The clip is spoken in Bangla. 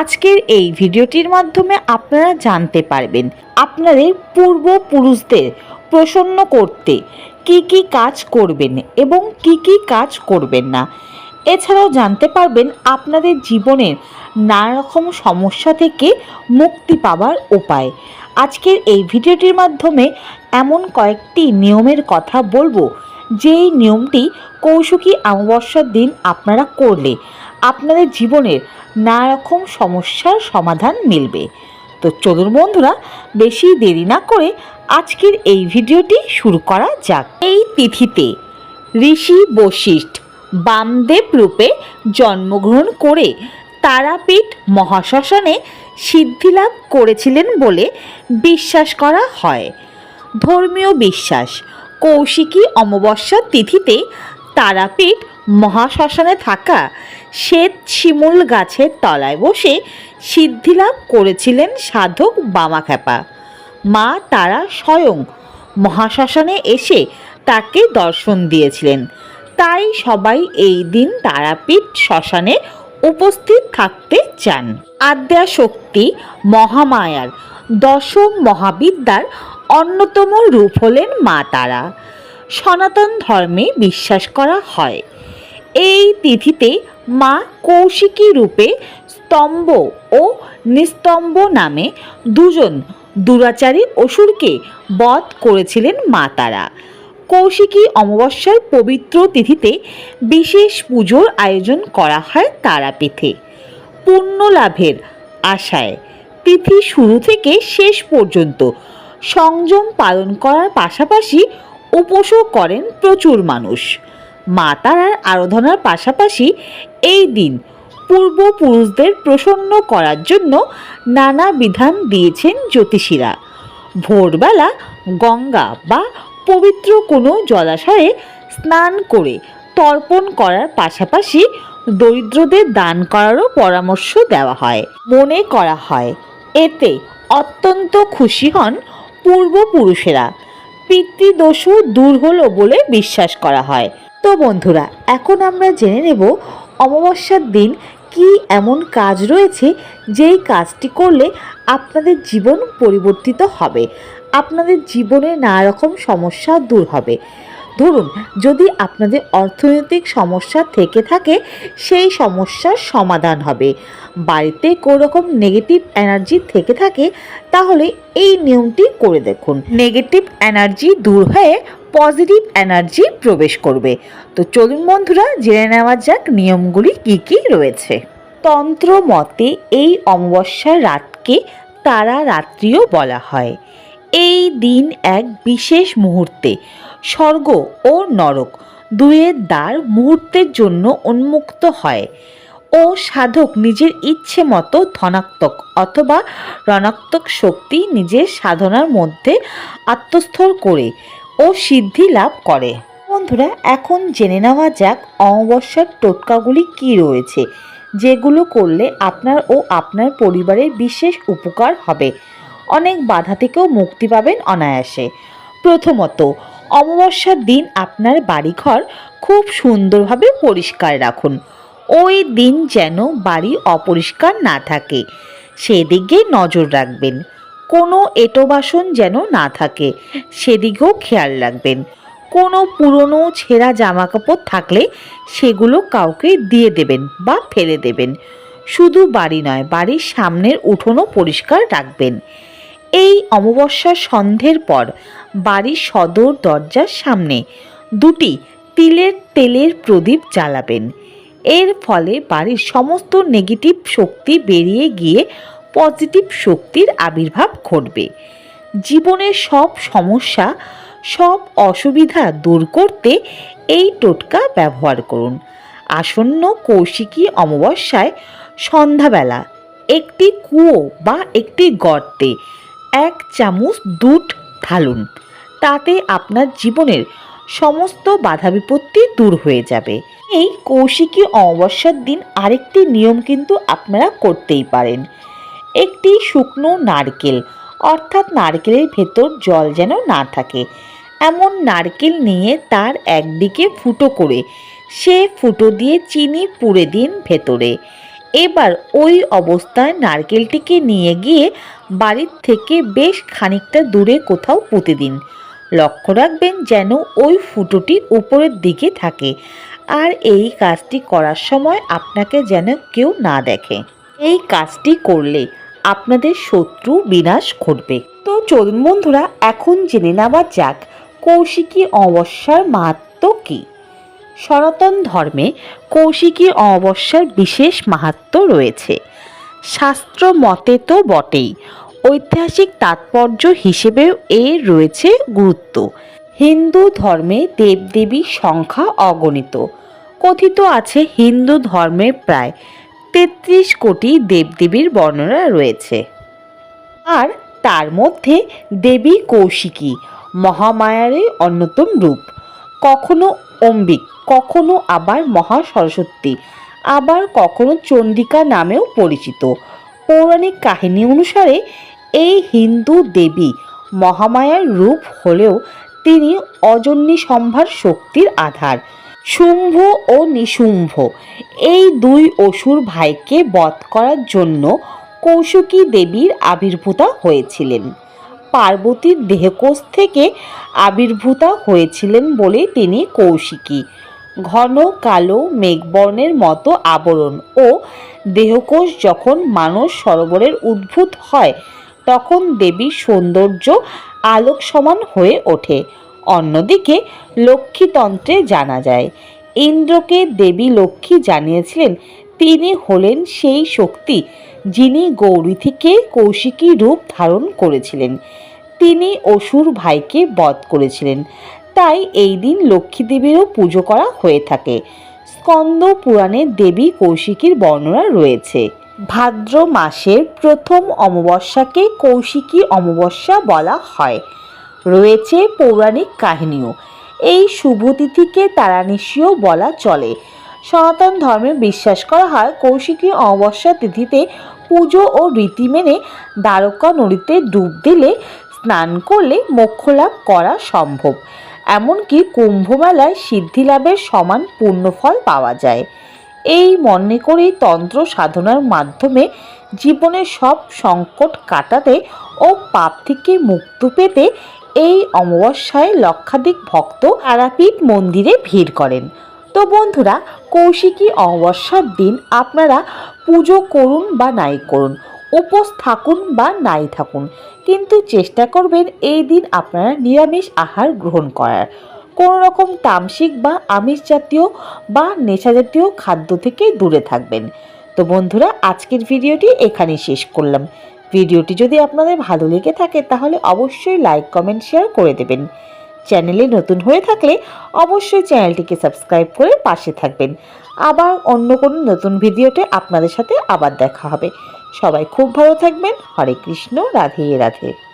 আজকের এই ভিডিওটির মাধ্যমে আপনারা জানতে পারবেন আপনাদের পূর্বপুরুষদের প্রসন্ন করতে কি কি কাজ করবেন এবং কি কি কাজ করবেন না। এছাড়াও জানতে পারবেন আপনাদের জীবনের নানা রকম সমস্যা থেকে মুক্তি পাওয়ার উপায়। আজকের এই ভিডিওটির মাধ্যমে এমন কয়েকটি নিয়মের কথা বলব। যেই নিয়মটি কৌশিকী অমাবস্যার দিন আপনারা করলে আপনাদের জীবনের নানা রকম সমস্যার সমাধান মিলবে। তো চলুন বন্ধুরা, বেশি দেরি না করে আজকের এই ভিডিওটি শুরু করা যাক। এই তিথিতে ঋষি বশিষ্ঠ বামদেব রূপে জন্মগ্রহণ করে তারাপীঠ মহাশ্মশানে সিদ্ধিলাভ করেছিলেন বলে বিশ্বাস করা হয়। ধর্মীয় বিশ্বাস, কৌশিকী অমাবস্যার তিথিতে তারাপীঠ মহাশ্মশানে থাকা শ্বেত শিমুল গাছের তলায় বসে সিদ্ধিলাভ করেছিলেন সাধক বামাখ্যাপা। মা তারা স্বয়ং মহাশ্মশানে এসে তাকে দর্শন দিয়েছিলেন। তাই সবাই এই দিন তারাপীঠ শ্মশানে উপস্থিত থাকতে চান। আদ্যা শক্তি মহামায়ার দশম মহাবিদ্যার অন্যতম রূপ হলেন মা তারা। সনাতন ধর্মে বিশ্বাস করা হয়। এই তিথিতে মা কৌশিকী রূপে স্তম্ভ ও নিস্তম্ভ নামে দুজন দুরাচারী অসুরকে বধ করেছিলেন মা তারা। কৌশিকী অমাবস্যার পবিত্র তিথিতে বিশেষ পুজোর আয়োজন করা হয় তারাপীঠে। পুণ্য লাভের আশায় তিথি শুরু থেকে শেষ পর্যন্ত সংযম পালন করার পাশাপাশি উপোসও করেন প্রচুর মানুষ। মা তারার আরাধনার পাশাপাশি এই দিন পূর্বপুরুষদের প্রসন্ন করার জন্য নানা বিধান দিয়েছেন জ্যোতিষীরা। ভোরবেলা গঙ্গা বা পবিত্র কোনো জলাশয়ে স্নান করে তর্পণ করার পাশাপাশি দরিদ্রদের দান করারও পরামর্শ দেওয়া হয়, মনে করা হয়। এতে অত্যন্ত খুশি হন পূর্বপুরুষেরা। পিতৃদোষও দূর হলো বলে বিশ্বাস করা হয়। তো বন্ধুরা, এখন আমরা জেনে নেব অমাবস্যার দিন কি এমন কাজ রয়েছে যেই কাজটি করলে আপনাদের জীবন পরিবর্তিত হবে। আপনাদের জীবনে নানা রকম সমস্যা দূর হবে। ধরুন, যদি আপনাদের অর্থনৈতিক সমস্যা থেকে থাকে, সেই সমস্যার সমাধান হবে। বাড়িতে কোনো রকম নেগেটিভ এনার্জি থেকে থাকে, তাহলে এই নিয়মটি করে দেখুন। নেগেটিভ এনার্জি দূর হয়ে পজিটিভ এনার্জি প্রবেশ করবে। তো চলুন বন্ধুরা, জেনে নেওয়া যাক নিয়মগুলি কি কি রয়েছে। তন্ত্র মতে এই অমাবস্যার রাতকে তারা রাত্রিও বলা হয়। এই দিন এক বিশেষ মুহূর্তে, স্বর্গ ও নরক দুয়ের দ্বার মুহূর্তের জন্য উন্মুক্ত হয় ও সাধক নিজের ইচ্ছে মতো ধনাত্মক অথবা রণাত্মক শক্তি নিজের সাধনার মধ্যে আত্মস্থর করে ও সিদ্ধি লাভ করে। বন্ধুরা, এখন জেনে নেওয়া যাক অমাবস্যার টোটকাগুলি কি রয়েছে, যেগুলো করলে আপনার ও আপনার পরিবারের বিশেষ উপকার হবে। অনেক বাধা থেকেও মুক্তি পাবেন অনায়াসে। প্রথমত, অমাবস্যার দিন আপনার বাড়িঘর খুব সুন্দরভাবে পরিষ্কার রাখুন। ওই দিন যেন বাড়ি অপরিষ্কার না থাকে। সেদিকে নজর রাখবেন। কোনো এঁটো বাসন যেন না থাকে, সেদিকেও খেয়াল রাখবেন। কোনো পুরনো ছেঁড়া জামা কাপড় থাকলে সেগুলো কাউকে দিয়ে দেবেন বা ফেলে দেবেন। শুধু বাড়ি নয়, বাড়ির সামনের উঠোনও পরিষ্কার রাখবেন। এই অমাবস্যার সন্ধ্যের পর বাড়ির সদর দরজার সামনে দুটি তিলের তেলের প্রদীপ জ্বালাবেন। এর ফলে বাড়ির সমস্ত নেগেটিভ শক্তি বেরিয়ে গিয়ে পজিটিভ শক্তির আবির্ভাব ঘটবে। জীবনের সব সমস্যা, সব অসুবিধা দূর করতে এই টোটকা ব্যবহার করুন। আসন্ন কৌশিকী অমাবস্যায় সন্ধ্যাবেলা একটি কুয়ো বা একটি গর্তে এক চামচ দুধ ঢালুন। তাতে আপনার জীবনের সমস্ত বাধা বিপত্তি দূর হয়ে যাবে। এই কৌশিকী অমাবস্যার দিন আরেকটি নিয়ম কিন্তু আপনারা করতেই পারেন। একটি শুকনো নারকেল, অর্থাৎ নারকেলের ভেতর জল যেন না থাকে। এমন নারকেল নিয়ে তার একদিকে ফুটো করে, সে ফুটো দিয়ে চিনি পুড়ে দিন ভেতরে। এবার ওই অবস্থায় নারকেলটিকে নিয়ে গিয়ে বাড়ির থেকে বেশ খানিকটা দূরে কোথাও পুঁতে দিন। লক্ষ্য রাখবেন যেন ওই ফুটোটি উপরের দিকে থাকে, আর এই কাজটি করার সময় আপনাকে যেন কেউ না দেখে। এই কাজটি করলে আপনাদের শত্রু বিনাশ ঘটবে। তো চলুন বন্ধুরা, এখন জেনে নেওয়া যাক, কৌশিকী অমাবস্যার মাহাত্ম কী? সনাতন ধর্মে কৌশিকী অমাবস্যার বিশেষ মাহাত্ম রয়েছে। শাস্ত্র মতে তো বটেই, ঐতিহাসিক তাৎপর্য হিসেবেও এর রয়েছে গুরুত্ব। হিন্দু ধর্মে দেবদেবীর সংখ্যা অগণিত। কথিত আছে হিন্দু ধর্মে প্রায় তেত্রিশ কোটি দেবদেবীর বর্ণনা রয়েছে। আর তার মধ্যে দেবী কৌশিকী মহামায়ারই অন্যতম রূপ। কখনো অম্বিক, কখনো আবার মহা সরস্বতী, আবার কখনো চণ্ডিকা নামেও পরিচিত। পৌরাণিক কাহিনী অনুসারে এই হিন্দু দেবী মহামায়ার রূপ হলেও তিনি অজন্নী সম্ভার শক্তির আধার। শুম্ভ ও নিশুম্ভ। এই দুই অসুর ভাইকে বধ করার জন্য কৌশিকী দেবীর আবির্ভূতা হয়েছিলেন। পার্বতীর দেহকোষ থেকে আবির্ভূতা হয়েছিলেন বলে তিনি কৌশিকী। ঘন, কালো, মেঘবর্ণের মতো আবরণ ও দেহকোষ যখন মানস সরোবরের উদ্ভূত হয়, তখন দেবীর সৌন্দর্য আলোক সমান হয়ে ওঠে। অন্যদিকে লক্ষ্মীতন্ত্রে জানা যায়, ইন্দ্রকে দেবী লক্ষ্মী জানিয়েছিলেন, তিনি হলেন সেই শক্তি যিনি গৌরী থেকে কৌশিকী রূপ ধারণ করেছিলেন। তিনি অসুর ভাইকে বধ করেছিলেন। তাই এই দিন লক্ষ্মী দেবীরও পুজো করা হয়ে থাকে। স্কন্দ পুরাণে দেবী কৌশিকীর বর্ণনা রয়েছে। ভাদ্র মাসের প্রথম অমাবস্যাকে কৌশিকী অমাবস্যা বলা হয়। রয়েছে পৌরাণিক কাহিনীও। এই শুভ তিথিকে তারানিশীও বলা চলে। সনাতন ধর্মে বিশ্বাস করা হয় কৌশিকী অমাবস্যা তিথিতে পুজো ও রীতি মেনে দ্বারকা নদীতে ডুব দিলে স্নান করলে মোক্ষ লাভ করা সম্ভব। এমনকি কুম্ভমেলায় সিদ্ধি লাভের সমান পুণ্যফল পাওয়া যায়। এই মনে করেই তন্ত্র সাধনার মাধ্যমে জীবনের সব সংকট কাটাতে ও পাপ থেকে মুক্ত পেতে এই অমাবস্যায় লক্ষাধিক ভক্ত তারাপীঠ মন্দিরে ভিড় করেন। তো বন্ধুরা, কৌশিকী অমাবস্যার দিন আপনারা পুজো করুন বা নাই করুন, উপোস থাকুন বা নাই থাকুন, কিন্তু চেষ্টা করবেন এই দিন আপনারা নিরামিষ আহার গ্রহণ করার। কোনো রকম তামসিক বা আমিষ জাতীয় বা নেশা জাতীয় খাদ্য থেকে দূরে থাকবেন। তো বন্ধুরা, আজকের ভিডিওটি এখানেই শেষ করলাম। ভিডিওটি যদি আপনাদের ভালো লেগে থাকে, তাহলে অবশ্যই লাইক কমেন্ট শেয়ার করে দেবেন। চ্যানেলে নতুন হয়ে থাকলে অবশ্যই চ্যানেলটিকে সাবস্ক্রাইব করে পাশে থাকবেন। আবার অন্য কোনো নতুন ভিডিওতে আপনাদের সাথে আবার দেখা হবে। সবাই খুব ভালো থাকবেন। হরে কৃষ্ণ, রাধে রাধে।